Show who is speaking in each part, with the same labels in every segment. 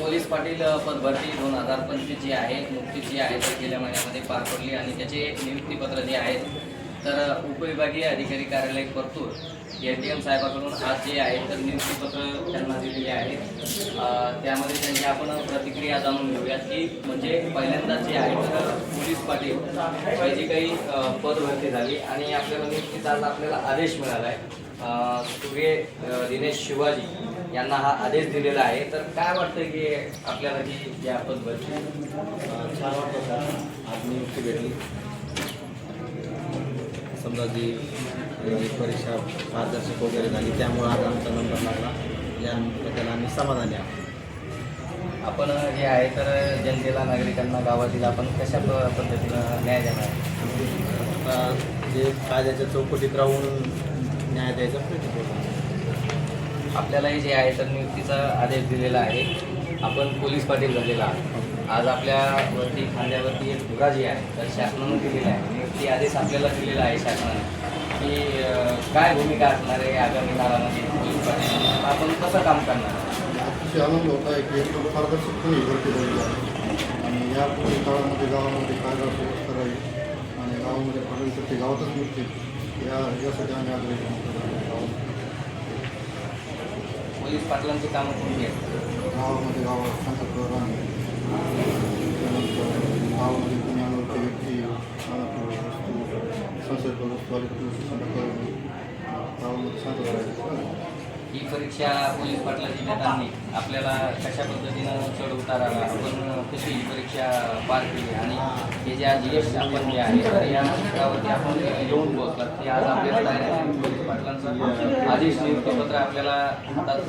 Speaker 1: Police Patil पदभरती दोन हजार पंचवीस जी आहे नुकतीच जी आहे ती गेल्या महिन्यामध्ये पार पडली आणि त्याचे नियुक्तीपत्र जे आहेत तर उपविभागीय अधिकारी कार्यालय परतूर ए टी एम साहेबाकडून आज जे आहे तर नियुक्तीपत्र त्यांना दिलेले आहे. त्यामध्ये त्यांची आपण प्रतिक्रिया जाणून घेऊयात की म्हणजे पहिल्यांदा जे आहे तर पोलीस पाटील जी काही पदभरती झाली आणि आपल्याला नियुक्तीचा आज आपल्याला आदेश मिळाला आहे सुगे सूर्य दिनेश शिवाजी यांना हा आदेश दिलेला आहे. तर काय वाटतं की आपल्याला की या पदभरती
Speaker 2: छान वाटतं सर आज नियुक्ती भेटली. समजा जी परीक्षा पारदर्शक वगैरे झाली त्यामुळे आज आमचा नंबर लागला. याबद्दल आम्ही समाधानी आहोत.
Speaker 1: आपण जे आहे तर जनतेला नागरिकांना गावातील आपण कशा प- पद्धतीनं न्याय देणार?
Speaker 2: आता जे कायद्याच्या चौकटीत राहून न्याय द्यायचा प्रयत्न करतो
Speaker 1: आपल्यालाही जे आहे तर नियुक्तीचा आदेश दिलेला आहे. आपण पोलीस पाटील झालेला आहोत. आज आपल्यावरती खांद्यावरती एक धुरा जी आहे तर शासनानं दिलेला आहे. नियुक्ती आदेश आपल्याला दिलेला आहे शासनाने की काय भूमिका असणार आहे आगामी काळामध्ये पोलीस पाटील? आपण कसं काम करणार?
Speaker 3: अतिशय आनंद होता आहे की पारदर्शकपणे भरती झालेली आहे. आणि या पुढील काळामध्ये गावामध्ये कायदा सुव्यवस्था राहील आणि गावामध्ये पाटील ते गावातच मिळतील या यासाठी आम्ही आग्रही
Speaker 1: पोलीस पाटलांची कामं कोणती आहेत?
Speaker 3: गावामध्ये गावात शांतता राहणे त्यानंतर गावामध्ये कुणी अनोळखी व्यक्ती अनोळखी वस्तू संसर्ग वस्तू आली तर संपर्क करणे गावामध्ये शांतता राहायची
Speaker 1: ही परीक्षा पोलीस पाटलाची देताना आपल्याला कशा पद्धतीनं चढ उतार आला? आपण कशी ही परीक्षा पार केली? आणि हे जे आज यश आपण जे आहे तर या क्षेत्रावरती आपण येऊन पोहोचलात ते आज आपल्याला पोलीस पाटलांचं आदेश नियुक्तीपत्र आपल्याला हातात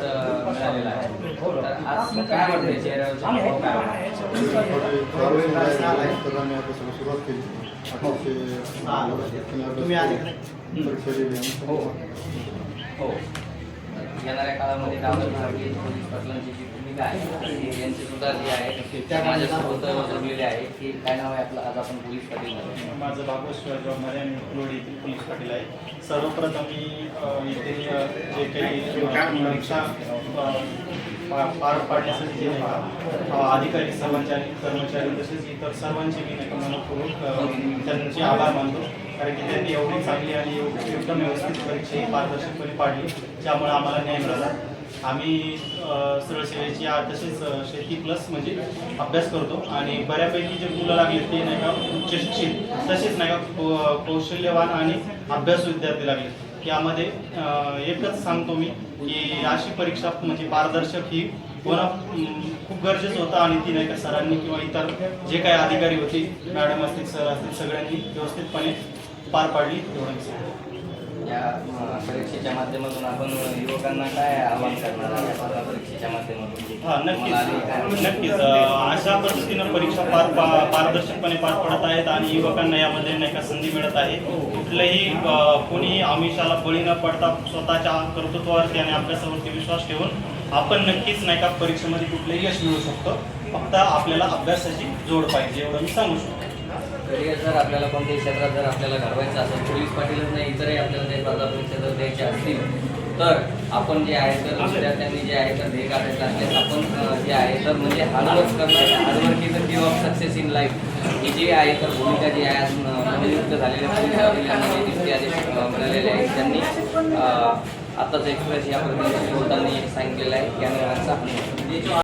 Speaker 1: मिळालेलं आहे. तर आज काय
Speaker 3: दिली आणि
Speaker 1: हो. हो. येणाऱ्या काळामध्ये गावामध्ये पोलीस पाटलांची जी भूमिका आहे सुद्धा जी आहे त्या माझ्यासोबत जोडलेली आहे की काय नाव आहे आपलं आज आपण पोलीस पाटील झालो.
Speaker 4: माझं बाबुश्वर जॉबमध्ये आणि कुलोडी येथील पोलीस पाटील आहे सर्वप्रथम मी इथे जे काही अ, परीक्षा पार पाडण्यासाठी जे अधिकारी सर्वांचे कर्मचारी तसेच इतर सर्वांचे मी मनपूर्वक त्यांचे आभार मानतो कारण की त्यांनी एवढी चांगली आणि एकदम व्यवस्थित परीक्षा ही पारदर्शकपणे पाडली ज्यामुळे आम्हाला न्याय मिळाला आम्ही सरळ सेवेची तसेच शेती प्लस म्हणजे अभ्यास करतो. आणि बऱ्यापैकी जे मुलं लागले ते नाही का उच्च शिक्षित. तसेच नाही का कौशल्यवान आणि अभ्यास विद्यार्थी लागले यामध्ये एकच सांगतो मी की अशी परीक्षा म्हणजे पारदर्शक ही होणं खूप गरजेचं होतं आणि ती नाही का सरांनी किंवा इतर जे काही अधिकारी होते मॅडम असतील सर असतील सगळ्यांनी व्यवस्थितपणे पार पाडली एवढं
Speaker 1: या परीक्षेच्या माध्यमातून आपण युवकांना काय आवाहन करणार आहे स्पर्धा परीक्षेच्या माध्यमातून?
Speaker 4: हा नक्कीच. अशा पद्धतीनं परीक्षा पार पा- पारदर्शकपणे पार पडत आहेत आणि युवकांना यामध्ये नाही का संधी मिळत आहे. कुठलंही अं, कोणी आमिषाला बळी न पडता स्वतःच्या कर्तृत्वावरती आणि अभ्यासावरती विश्वास ठेवून आपण नक्कीच नाही का परीक्षेमध्ये कुठलंही यश मिळू शकतो. फक्त आपल्याला अभ्यासाची जोड पाहिजे एवढं मी सांगू शकतो.
Speaker 1: करिअर जर आपल्याला कोणत्याही क्षेत्रात जर आपल्याला घडवायचं असेल पोलीस पाटीलच नाही इतरही आपल्याला ते स्पर्धा परीक्षा जर द्यायचे असतील तर आपण जे आहे तर विद्यार्थ्यांनी जे आहे तर ध्येय काढायचं असल्यास आपण जे आहे तर म्हणजे हार्डवर्क करणं hard work is a key of success in life ही जी आहे तर भूमिका जी आहे आज नवनियुक्त झालेल्या पोलीस पाटीलांना जे नियुक्ती आदेश मिळालेले आहेत. त्यांनी आत्ताच एक्सप्रेस या पद्धतीने बोलताना सांगितलेलं आहे. या निर्णयाचा